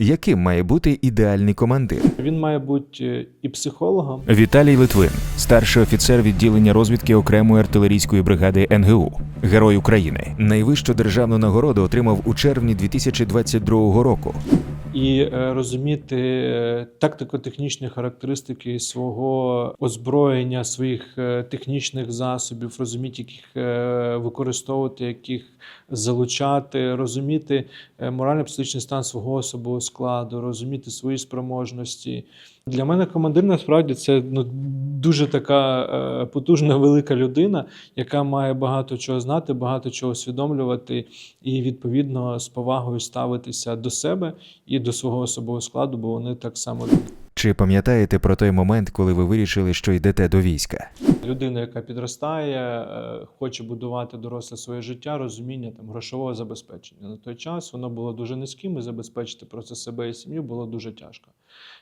Яким має бути ідеальний командир? Він має бути е, і психологом, Віталій Литвин, старший офіцер відділення розвідки окремої артилерійської бригади НГУ, Герой України. Найвищу державну нагороду отримав у червні 2022 року. І е, розуміти е, тактико-технічні характеристики свого озброєння, своїх е, технічних засобів, розуміти, яких використовувати, яких залучати, розуміти е, морально-психічний стан свого особового складу, розуміти свої спроможності. Для мене командир насправді це ну, дуже така е, потужна велика людина, яка має багато чого знати, багато чого усвідомлювати і відповідно з повагою ставитися до себе і до свого особового складу, бо вони так само люди. Чи пам'ятаєте про той момент, коли ви вирішили, що йдете до війська? людина, яка підростає, е, хоче будувати доросле своє життя, розуміння там грошового забезпечення. На той час воно було дуже низьким, і забезпечити про це себе і сім'ю було дуже тяжко.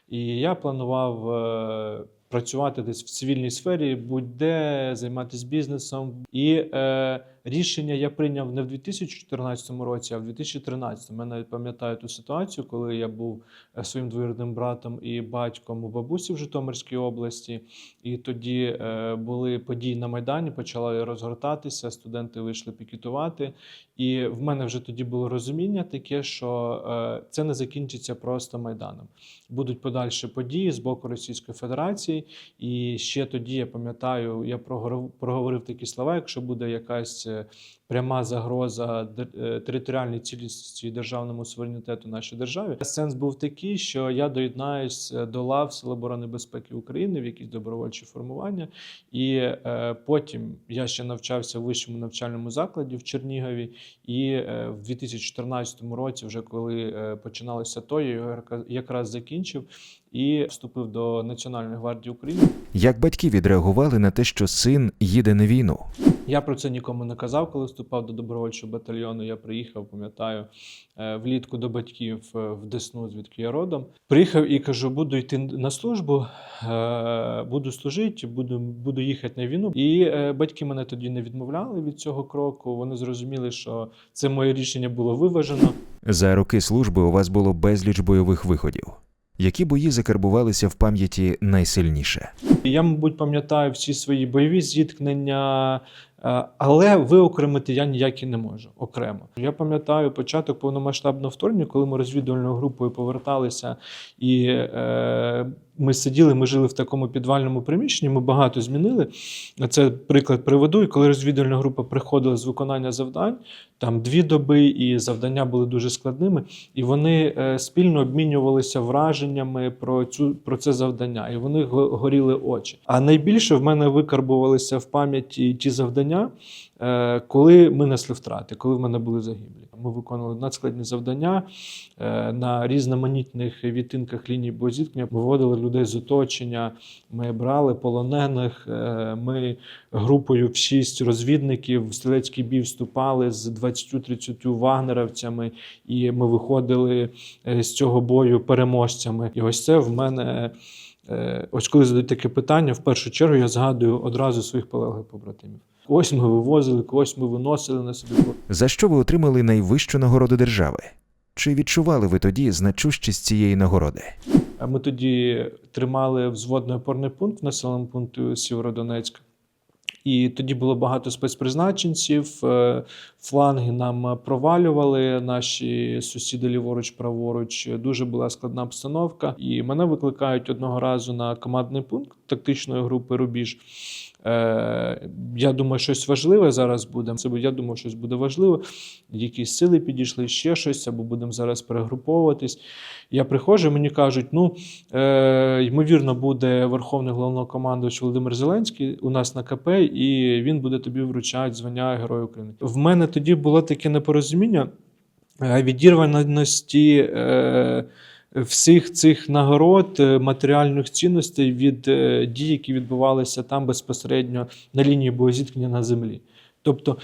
І я планував е, працювати десь в цивільній сфері, будь-де займатися бізнесом. І е, рішення я прийняв не в 2014 році, а в 2013. Я навіть пам'ятаю ту ситуацію, коли я був е, своїм двоюрідним братом і батьком у бабусі в Житомирській області. І тоді е, були події на Майдані, почали розгортатися, студенти вийшли пікетувати. І в мене вже тоді було розуміння таке, що е, це не закінчиться просто Майданом. Будуть подальші події з боку Російської Федерації. І ще тоді я пам'ятаю, я проговорив, такі слова: якщо буде якась е, пряма загроза е, територіальній цілісності і державному суверенітету нашої держави. Сенс був такий, що я доєднаюсь е, до лав Сил оборони безпеки України в якісь добровольчі формування. І е, потім я ще навчався в вищому навчальному закладі в Чернігові. І е, в 2014 році, вже коли починалося то, я його якраз закінчив і вступив до Національної гвардії України. Як батьки відреагували на те, що син їде на війну? Я про це нікому не казав, коли вступав до добровольчого батальйону. Я приїхав, пам'ятаю, е, влітку до батьків е, в Десну, звідки я родом. Приїхав і кажу, буду йти на службу, е, буду служити, буду, буду їхати на війну. І батьки мене тоді не відмовляли від цього кроку. Вони зрозуміли, що це моє рішення було виважено. За роки служби у вас було безліч бойових виходів. Які бої закарбувалися в пам'яті найсильніше? Я, мабуть, пам'ятаю всі свої бойові зіткнення, але виокремити я ніякі не можу окремо. Я пам'ятаю початок повномасштабного вторгнення, коли ми розвідувальною групою поверталися, і е, ми сиділи, ми жили в такому підвальному приміщенні. Ми багато змінили. Це приклад приведу. І коли розвідувальна група приходила з виконання завдань, там дві доби, і завдання були дуже складними. І вони е, спільно обмінювалися враженнями про цю про це завдання, і вони горіли очі. А найбільше в мене викарбувалися в пам'яті ті завдання, е, коли ми несли втрати, коли в мене були загиблі. Ми виконували надскладні завдання е, на різноманітних відтинках лінії боєзіткнення. Ми виводили людей з оточення, ми брали полонених. е, Ми групою в шість розвідників в стрілецький бій вступали з 20-30 вагнерівцями, і ми виходили з цього бою переможцями. І ось це в мене. Ось коли задають таке питання, в першу чергу я згадую одразу своїх полеглих побратимів. Когось ми вивозили, когось ми виносили на собі. За що ви отримали найвищу нагороду держави? Чи відчували ви тоді значущість цієї нагороди? Ми тоді тримали взводний опорний пункт в населеному пункті Сєвєродонецьк. І тоді було багато спецпризначенців, е, фланги нам провалювали, наші сусіди ліворуч, праворуч. Дуже була складна обстановка. І мене викликають одного разу на командний пункт тактичної групи Рубіж. Е, Я думаю, щось важливе зараз буде. Я думаю, щось буде важливе. Якісь сили підійшли, ще щось, або будемо зараз перегруповуватись. Я приходжу, мені кажуть, ну е, ймовірно, буде верховний головнокомандувач Володимир Зеленський у нас на КП, і він буде тобі вручати звання Героя України. В мене тоді було таке непорозуміння е, відірваності. Е, Всіх цих нагород, е, матеріальних цінностей від е, дій, які відбувалися там безпосередньо на лінії боєзіткнення на землі. Тобто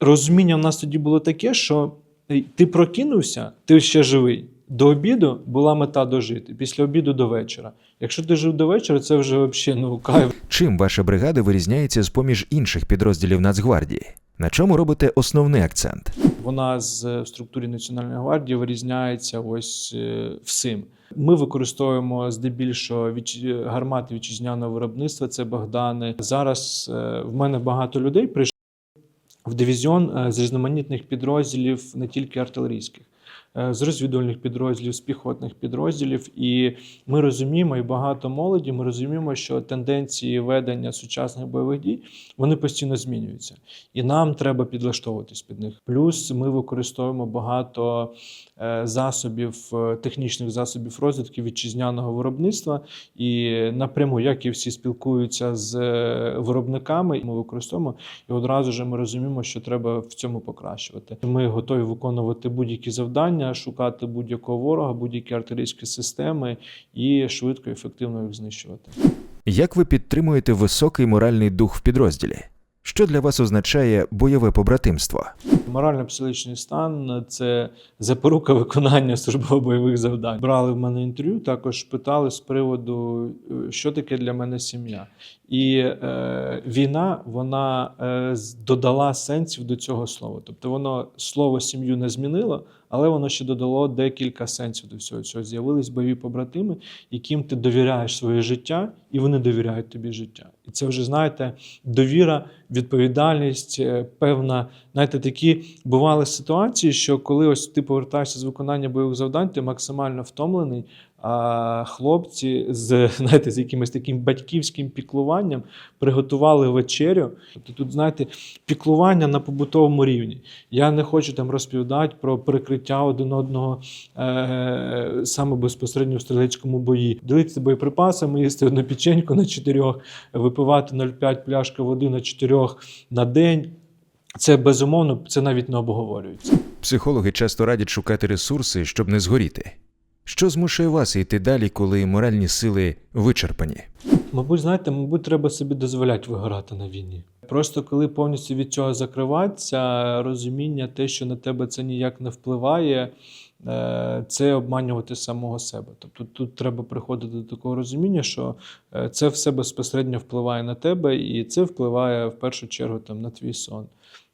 розуміння в нас тоді було таке, що е, ти прокинувся, ти ще живий. До обіду була мета дожити, після обіду до вечора. Якщо ти жив до вечора, це вже взагалі ну, кайф. Чим ваша бригада вирізняється з поміж інших підрозділів Нацгвардії? На чому робите основний акцент? Вона з в структурі Національної гвардії вирізняється ось е, всім. Ми використовуємо здебільшого віч... гармати вітчизняного виробництва. Це Богдани. Зараз е, в мене багато людей прийшло в дивізіон е, з різноманітних підрозділів, не тільки артилерійських, е, з розвідувальних підрозділів, з піхотних підрозділів. І ми розуміємо, і багато молоді, ми розуміємо, що тенденції ведення сучасних бойових дій вони постійно змінюються. І нам треба підлаштовуватись під них. Плюс ми використовуємо багато е, засобів, е, технічних засобів розвідки вітчизняного виробництва. І напряму, як і всі спілкуються з е, виробниками, ми використовуємо і одразу ж ми розуміємо, що треба в цьому покращувати. Ми готові виконувати будь-які завдання, шукати будь-якого ворога, будь-які артилерійські системи і швидко і ефективно їх знищувати. Як ви підтримуєте високий моральний дух в підрозділі? Що для вас означає бойове побратимство? Морально-психологічний стан це запорука виконання службово-бойових завдань. Брали в мене інтерв'ю, також питали з приводу, е, що таке для мене сім'я. І е, війна вона е, додала сенсів до цього слова. Тобто воно слово сім'ю не змінило, але воно ще додало декілька сенсів до всього цього. З'явились бойові побратими, яким ти довіряєш своє життя, і вони довіряють тобі життя. І це вже знаєте, довіра, відповідальність, е, певна, знаєте, такі бували ситуації, що коли ось ти повертаєшся з виконання бойових завдань, ти максимально втомлений. А хлопці з знаєте, з якимось таким батьківським піклуванням приготували вечерю. Тобто тут, знаєте, піклування на побутовому рівні. Я не хочу там розповідати про прикриття один одного е- саме безпосередньо в стрілецькому бої. Ділитися боєприпасами, їсти одну печеньку на чотирьох, випивати 0,5 пляшка води на чотирьох на день. Це безумовно, це навіть не обговорюється. Психологи часто радять шукати ресурси, щоб не згоріти. Що змушує вас йти далі, коли моральні сили вичерпані? Мабуть, знаєте, мабуть, треба собі дозволяти вигорати на війні. Просто коли повністю від цього закриватися, розуміння, те, що на тебе це ніяк не впливає, це обманювати самого себе. Тобто тут треба приходити до такого розуміння, що е, це все безпосередньо впливає на тебе, і це впливає в першу чергу там, на твій сон.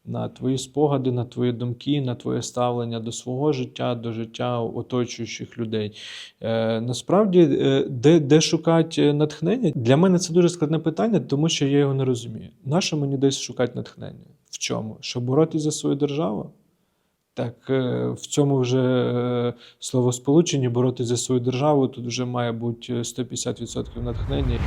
На твої спогади, на твої думки, на твоє ставлення до свого життя, до життя оточуючих людей. Е, насправді, е, де, де шукати натхнення? Для мене це дуже складне питання, тому що я його не розумію. Нащо мені десь шукати натхнення? В чому? Щоб боротися за свою державу? Так, е, в цьому вже е, словосполученні боротися за свою державу тут вже має бути 150% натхнення.